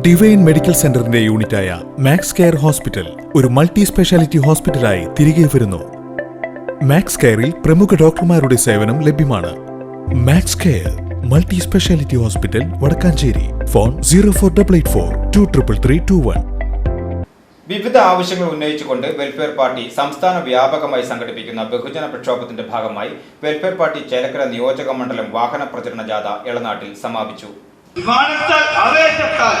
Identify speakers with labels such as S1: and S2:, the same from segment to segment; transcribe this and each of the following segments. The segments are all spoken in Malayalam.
S1: ഡിവൈൻ മെഡിക്കൽ സെന്ററിന്റെ യൂണിറ്റായ മാക്സ് കെയർ ഹോസ്പിറ്റൽ ഒരു മൾട്ടി സ്പെഷ്യാലിറ്റി ഹോസ്പിറ്റലായി തിരികെ വരുന്നു. മാക്സ് കെയറിൽ പ്രമുഖ ഡോക്ടർമാരുടെ സേവനം ലഭ്യമാണ്. Max Care multi speciality hospital Vadakkanchery. Phone zero four double eight four two triple three two one
S2: വിവിധ ആവശ്യങ്ങൾ ഉന്നയിച്ചുകൊണ്ട് വെൽഫെയർ പാർട്ടി സംസ്ഥാന വ്യാപകമായി സംഘടിപ്പിക്കുന്ന ബഹുജന പ്രക്ഷോഭത്തിന്റെ ഭാഗമായി വെൽഫെയർ പാർട്ടി ചേലക്കര നിയോജക മണ്ഡലം വാഹന പ്രചരണ ജാഥ എളനാട്ടിൽ സമാപിച്ചു.
S3: വിമാനത്താൽ ആവേശത്താൽ.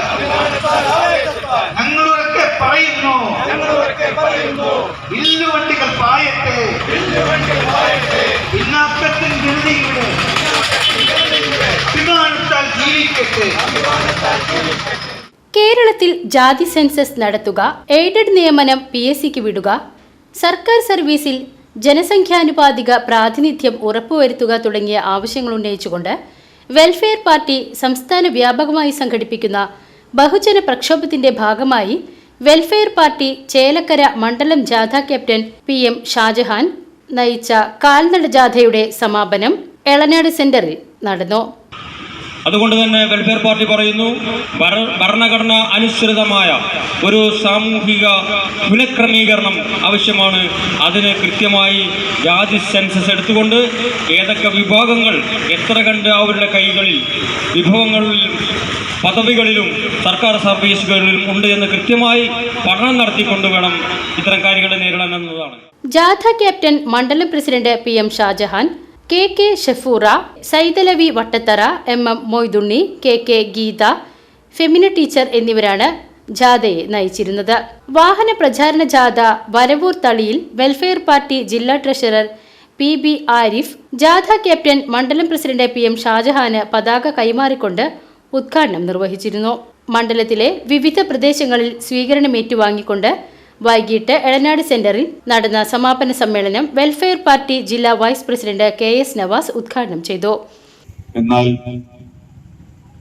S3: ഞങ്ങളൊക്കെ പറയുന്നു. വില്ലുവണ്ടികൾ പായട്ടെ പിന്നാക്കത്തിൻ ജനതയുടെ വിമാനത്താൽ ജീവിക്കട്ടെ.
S4: കേരളത്തിൽ ജാതി സെൻസസ് നടത്തുക എയ്ഡഡ് നിയമനം പി എസ് സിക്ക് വിടുക സർക്കാർ സർവീസിൽ ജനസംഖ്യാനുപാതിക പ്രാതിനിധ്യം ഉറപ്പുവരുത്തുക തുടങ്ങിയ ആവശ്യങ്ങൾ ഉന്നയിച്ചുകൊണ്ട് വെൽഫെയർ പാർട്ടി സംസ്ഥാന വ്യാപകമായി സംഘടിപ്പിക്കുന്ന ബഹുജന പ്രക്ഷോഭത്തിന്റെ ഭാഗമായി വെൽഫെയർ പാർട്ടി ചേലക്കര മണ്ഡലം ജാഥ ക്യാപ്റ്റൻ പി എം ഷാജഹാൻ നയിച്ച കാൽനട ജാഥയുടെ സമാപനം എളനാട് സെന്ററിൽ നടന്നു.
S5: അതുകൊണ്ട് തന്നെ വെൽഫെയർ പാർട്ടി പറയുന്നു ഭര- ഭരണഘടന അനുസൃതമായ ഒരു സാമൂഹിക പുനഃക്രമീകരണം ആവശ്യമാണ്. അതിന് കൃത്യമായി ജാതി സെൻസസ് എടുത്തുകൊണ്ട് ഏതൊക്കെ വിഭാഗങ്ങൾ എത്ര കണ്ട് അവരുടെ കൈകളിൽ വിഭവങ്ങളിൽ പദവികളിലും സർക്കാർ സർവീസുകളിലും ഉണ്ട് എന്ന് കൃത്യമായി പഠനം നടത്തിക്കൊണ്ട് വേണം ഇത്തരം കാര്യങ്ങളെ നേരിടാൻ എന്നതാണ്.
S4: ജാഥ ക്യാപ്റ്റൻ മണ്ഡലം president P M Shajahan K K Shafura Saithalavi Vattathara M M Moithunni K K Geetha Femina teacher എന്നിവരാണ് ജാഥയെ നയിച്ചിരുന്നത്. വാഹന പ്രചാരണ ജാഥ വരവൂർ തളിയിൽ വെൽഫെയർ പാർട്ടി ജില്ലാ ട്രഷറർ പി ബി ആരിഫ് ജാഥ ക്യാപ്റ്റൻ മണ്ഡലം പ്രസിഡന്റ് പി എം ഷാജഹാന് പതാക കൈമാറിക്കൊണ്ട് ഉദ്ഘാടനം നിർവഹിച്ചിരുന്നു. മണ്ഡലത്തിലെ വിവിധ പ്രദേശങ്ങളിൽ സ്വീകരണം ഏറ്റുവാങ്ങിക്കൊണ്ട് വൈകിട്ട് എളനാട് സെന്ററിൽ നടന്ന സമാപന സമ്മേളനം വെൽഫെയർ പാർട്ടി ജില്ലാ vice president K S Navas ഉദ്ഘാടനം ചെയ്തു.
S6: എന്നാൽ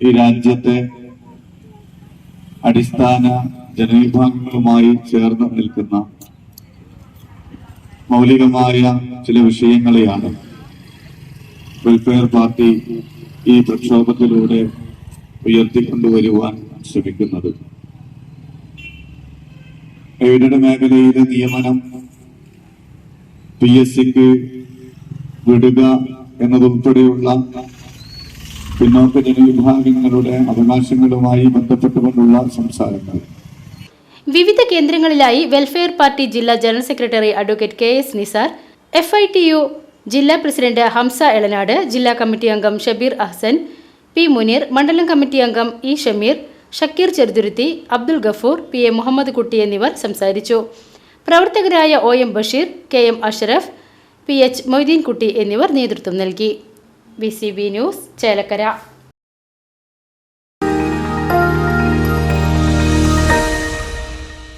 S6: ഈ രാജ്യത്തെ അടിസ്ഥാന ജനവിഭാഗങ്ങളുമായി ചേർന്ന് നിൽക്കുന്ന മൗലികമായ ചില വിഷയങ്ങളെയാണ് വെൽഫെയർ പാർട്ടി ഈ പ്രക്ഷോഭത്തിലൂടെ ഉയർത്തിക്കൊണ്ടുവരുവാൻ ശ്രമിക്കുന്നത്. എയ്ഡഡ് മേഖലയിലെ നിയമനം പി എസ് സിക്ക് വിടുക എന്നതുൾപ്പെടെയുള്ള പിന്നോക്ക ജനവിഭാഗങ്ങളുടെ അവകാശങ്ങളുമായി ബന്ധപ്പെട്ടുകൊണ്ടുള്ള സംസാരങ്ങൾ.
S4: വിവിധ കേന്ദ്രങ്ങളിലായി വെൽഫെയർ പാർട്ടി ജില്ലാ general secretary advocate K S Nisar F I T U ജില്ലാ പ്രസിഡന്റ് ഹംസ എളനാട് ജില്ലാ കമ്മിറ്റി അംഗം ഷബീർ അഹ്സൻ പി മുനീർ മണ്ഡലം കമ്മിറ്റി അംഗം E Shameer Shakeer Cheruthuruthy Abdul Gafoor P A Muhammad Kutty എന്നിവർ സംസാരിച്ചു. പ്രവർത്തകരായ O M Basheer K M Ashraf P H Moideenkutty എന്നിവർ നേതൃത്വം നൽകി. B C B news Chelakkara.